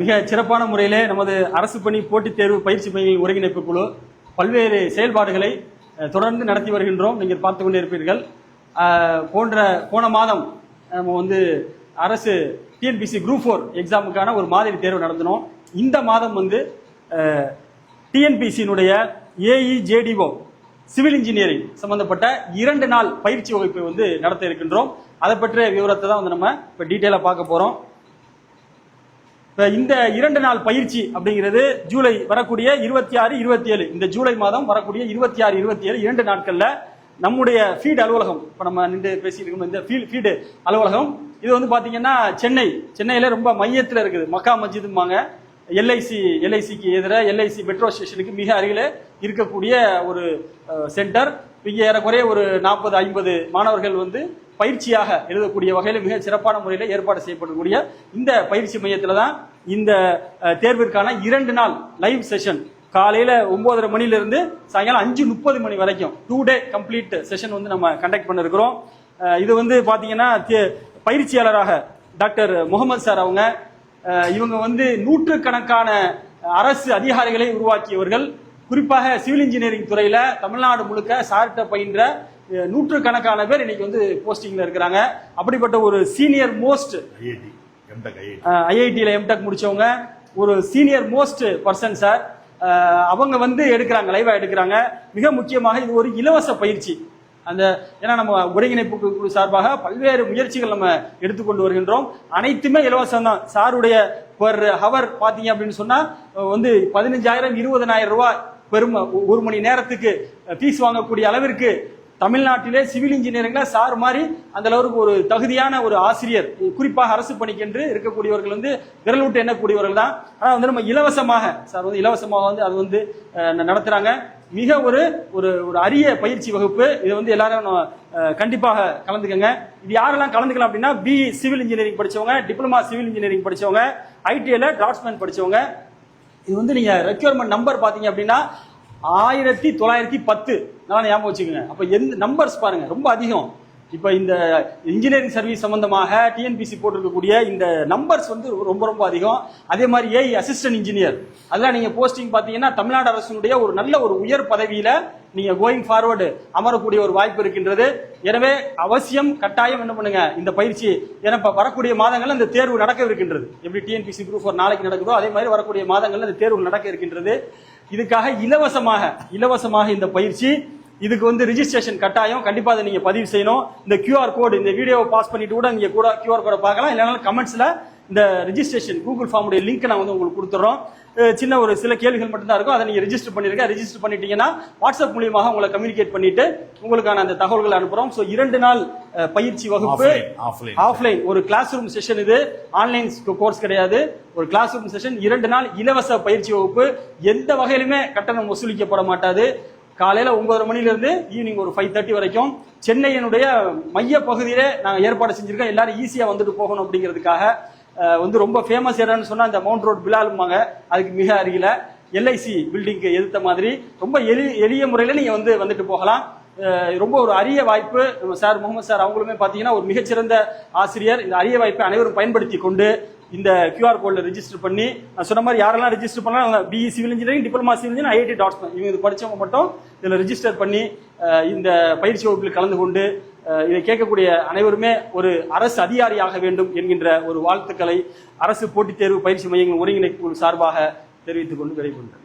மிக சிறப்பான முறையிலே நமது அரசு பணி போட்டித் தேர்வு பயிற்சி மைய ஒருங்கிணைப்பு குழு பல்வேறு செயல்பாடுகளை தொடர்ந்து நடத்தி வருகின்றோம். நீங்கள் பார்த்து கொண்டே இருப்பீர்கள் போன்ற போன மாதம் நம்ம வந்து அரசு டிஎன்பிசி குரூப் ஃபோர் எக்ஸாமுக்கான ஒரு மாதிரி தேர்வு நடத்தினோம். இந்த மாதம் வந்து டிஎன்பிசியினுடைய ஏஇ ஜேடிஓ சிவில் இன்ஜினியரிங் சம்பந்தப்பட்ட இரண்டு நாள் பயிற்சி வகுப்பை வந்து நடத்த இருக்கின்றோம். அதை பற்றிய விவரத்தை தான் வந்து நம்ம இப்போ டீட்டெயிலாக பார்க்க போகிறோம் இந்த இரண்டு நாள் பயிற்சி அப்படிங்கிறது ஜூலை வரக்கூடிய இருபத்தி ஆறு இருபத்தி ஏழு. இந்த ஜூலை மாதம் வரக்கூடிய இருபத்தி ஆறு இருபத்தி ஏழு இரண்டு நாட்களில் நம்முடைய ஃபீட் அலுவலகம் இப்போ நம்ம நின்று பேசியிருக்கோம் இந்த ஃபீல்ட் ஃபீடு அலுவலகம் இது வந்து பார்த்தீங்கன்னா சென்னை சென்னையில் ரொம்ப மையத்தில் இருக்குது. மக்கா மஸ்ஜிதும்பாங்க எல்ஐசி எல்ஐசிக்கு எதிராக எல்ஐசி மெட்ரோ ஸ்டேஷனுக்கு மிக அருகில் இருக்கக்கூடிய ஒரு சென்டர் இங்கே ஏறக்குறைய ஒரு நாற்பது ஐம்பது மாணவர்கள் வந்து பயிற்சியாக எழுதக்கூடிய வகையில் மிக சிறப்பான முறையில் ஏற்பாடு செய்யப்படக்கூடிய இந்த பயிற்சி மையத்தில் தான் இந்த தேர்விற்கான இரண்டு நாள் லைவ் செஷன் காலையில் ஒன்பதரை மணியிலிருந்து சாயங்காலம் அஞ்சு முப்பது மணி வரைக்கும் டூ டே கம்ப்ளீட் செஷன் வந்து நம்ம கண்டக்ட் பண்ணிருக்கிறோம். இது வந்து பார்த்தீங்கன்னா தே- பயிற்சியாளராக டாக்டர் முகமது சார் அவங்க இவங்க வந்து நூற்றுக்கணக்கான அரசு அதிகாரிகளை உருவாக்கியவர்கள். குறிப்பாக சிவில் இன்ஜினியரிங் துறையில் தமிழ்நாடு முழுக்க சார்ட்ட பயின்ற நூற்றுக்கணக்கான பேர் இன்னைக்கு வந்து போஸ்டிங்ல இருக்கிறாங்க. அப்படிப்பட்ட ஒரு சீனியர் மோஸ்ட் ஐஐடி எம்டெக் ஐஐடியில் எம்டெக் முடிச்சவங்க. ஒரு சீனியர் மோஸ்ட் பர்சன் சார் அவங்க வந்து எடுக்கிறாங்க லைவா எடுக்கிறாங்க. மிக முக்கியமாக இது ஒரு இலவச பயிற்சி. அந்த ஏன்னா நம்ம ஒருங்கிணைப்பு குழு சார்பாக பல்வேறு முயற்சிகள் நம்ம எடுத்துக்கொண்டு வருகின்றோம். அனைத்துமே இலவசம் தான் சாருடைய பர் ஹவர் பாத்தீங்க அப்படின்னு சொன்னா அஹ், வந்து பதினஞ்சாயிரம் இருபதனாயிரம் ரூபாய் பெரும் ஒரு மணி நேரத்துக்கு ஃபீஸ் வாங்கக்கூடிய அளவிற்கு தமிழ்நாட்டிலே சிவில் இன்ஜினியரிங்ல சார் மாதிரி அந்த அளவுக்கு ஒரு தகுதியான ஒரு ஆசிரியர். குறிப்பாக அரசு பணிக்கென்று இருக்கக்கூடியவர்கள் வந்து விரல் விட்டு எண்ணக்கூடியவர்கள் தான். ஆனால் வந்து நம்ம இலவசமாக சார் வந்து இலவசமாக வந்து அது வந்து நடத்துகிறாங்க நடத்துறாங்க. மிக ஒரு ஒரு ஒரு அரிய பயிற்சி வகுப்பு. இது வந்து எல்லாரும் நம்ம, கண்டிப்பாக கலந்துக்கங்க. இது யாரெல்லாம் கலந்துக்கலாம் அப்படின்னா பி சிவில் இன்ஜினியரிங் படிச்சவங்க டிப்ளமா சிவில் இன்ஜினியரிங் படிச்சவங்க ஐடிஐல டிராஃப்ட்மேன் படிச்சவங்க. இது வந்து நீங்க ரெக்யூர்மெண்ட் நம்பர் பாத்தீங்க அப்படின்னா ஆயிரத்தி தொள்ளாயிரத்தி பத்து. நல்லா ஞாபகம் வச்சுக்கோங்க அப்போ எந்த நம்பர்ஸ் பாருங்க ரொம்ப அதிகம். இப்போ இந்த இன்ஜினியரிங் சர்வீஸ் சம்பந்தமாக டிஎன்பிசி போட்டிருக்கக்கூடிய இந்த நம்பர்ஸ் வந்து ரொம்ப ரொம்ப அதிகம். அதே மாதிரி ஏஐ அசிஸ்டன்ட் இன்ஜினியர் அதெல்லாம் நீங்கள் போஸ்டிங் பார்த்தீங்கன்னா தமிழ்நாடு அரசினுடைய ஒரு நல்ல ஒரு உயர் பதவியில் நீங்கள் கோயிங் ஃபார்வர்டு அமரக்கூடிய ஒரு வாய்ப்பு இருக்கின்றது. எனவே அவசியம் கட்டாயம் என்ன பண்ணுங்க இந்த பயிற்சி. ஏன்னா இப்போ வரக்கூடிய மாதங்கள் இந்த தேர்வு நடக்க இருக்கின்றது. எப்படி டிஎன்பிசி குரூப் ஒரு நாளைக்கு நடக்குதோ அதே மாதிரி வரக்கூடிய மாதங்களில் இந்த தேர்வு நடக்க இருக்கின்றது. இதுக்காக இலவசமாக இலவசமாக இந்த பயிற்சி இதுக்கு வந்து ரிஜிஸ்ட்ரேஷன் கட்டாயம். கண்டிப்பா அதை நீங்க பதிவு செய்யணும். இந்த QR கோடு இந்த வீடியோவை பாஸ் பண்ணிட்டு கூட நீங்க கூட QR கோடை பார்க்கலாம். இல்லைனாலும் கமெண்ட்ஸ்ல இந்த ரிஜிஸ்ட்ரேஷன் கூகுள் ஃபார்முடைய லிங்க் நான் வந்து உங்களுக்கு கொடுத்துறோம். சின்ன ஒரு சில கேள்விகள் மட்டும் தான் இருக்கும். அதை நீங்க ரெஜிஸ்டர் பண்ணிருங்க. ரெஜிஸ்டர் பண்ணிட்டீங்கன்னா வாட்ஸ்அப் மூலியமாக உங்களை கம்யூனிகேட் பண்ணிட்டு உங்களுக்கான அந்த தகவல்களை அனுப்புறோம். சோ இரண்டு நாள் பயிற்சி வகுப்பு. ஆஃப்லைன் ஒரு கிளாஸ் ரூம் செஷன் இது ஆன்லைன் கோர்ஸ் கிடையாது. ஒரு கிளாஸ் ரூம் செஷன் இரண்டு நாள் இலவச பயிற்சி வகுப்பு. எந்த வகையிலுமே கட்டணம் வசூலிக்கப்பட மாட்டாது. காலையில ஒன்பதரை மணில இருந்து ஈவினிங் ஒரு ஃபைவ் தேர்ட்டி வரைக்கும் சென்னையினுடைய மைய பகுதியிலே நாங்க ஏற்பாடு செஞ்சிருக்கோம். எல்லாரும் ஈஸியா வந்துட்டு போகணும் அப்படிங்கிறதுக்காக வந்து ரொம்ப ஃபேமஸ் இடம்னு சொன்னா இந்த மவுண்ட் ரோட் பிலாலுமாங்க அதுக்கு மிக அருகில எல்ஐசி பில்டிங்க்கு எதிர்த்த மாதிரி ரொம்ப எளி எளிய முறையில நீங்க வந்து வந்துட்டு போகலாம். ரொம்ப ஒரு அரிய வாய்ப்பு. நம்ம சார் முகமது சார் அவங்களுமே பார்த்தீங்கன்னா ஒரு மிகச்சிறந்த ஆசிரியர். இந்த அரிய வாய்ப்பை அனைவரும் பயன்படுத்தி கொண்டு இந்த கியூஆர் கோடில் ரெஜிஸ்டர் பண்ணி நான் சொன்ன மாதிரி யாரெல்லாம் ரெஜிஸ்டர் பண்ணலாம் BE civil engineering diploma civil engineering IIT dots இவங்க இது படிச்சவங்க மட்டும் இதில் ரெஜிஸ்டர் பண்ணி இந்த பயிற்சி வகுப்பில் கலந்து கொண்டு இதை கேட்கக்கூடிய அனைவருமே ஒரு அரசு அதிகாரியாக வேண்டும் என்கின்ற ஒரு வாழ்த்துக்களை அரசு போட்டித் தேர்வு பயிற்சி மையங்கள் ஒருங்கிணைப்பு சார்பாக தெரிவித்துக் கொண்டு விடைபெறுகிறேன்.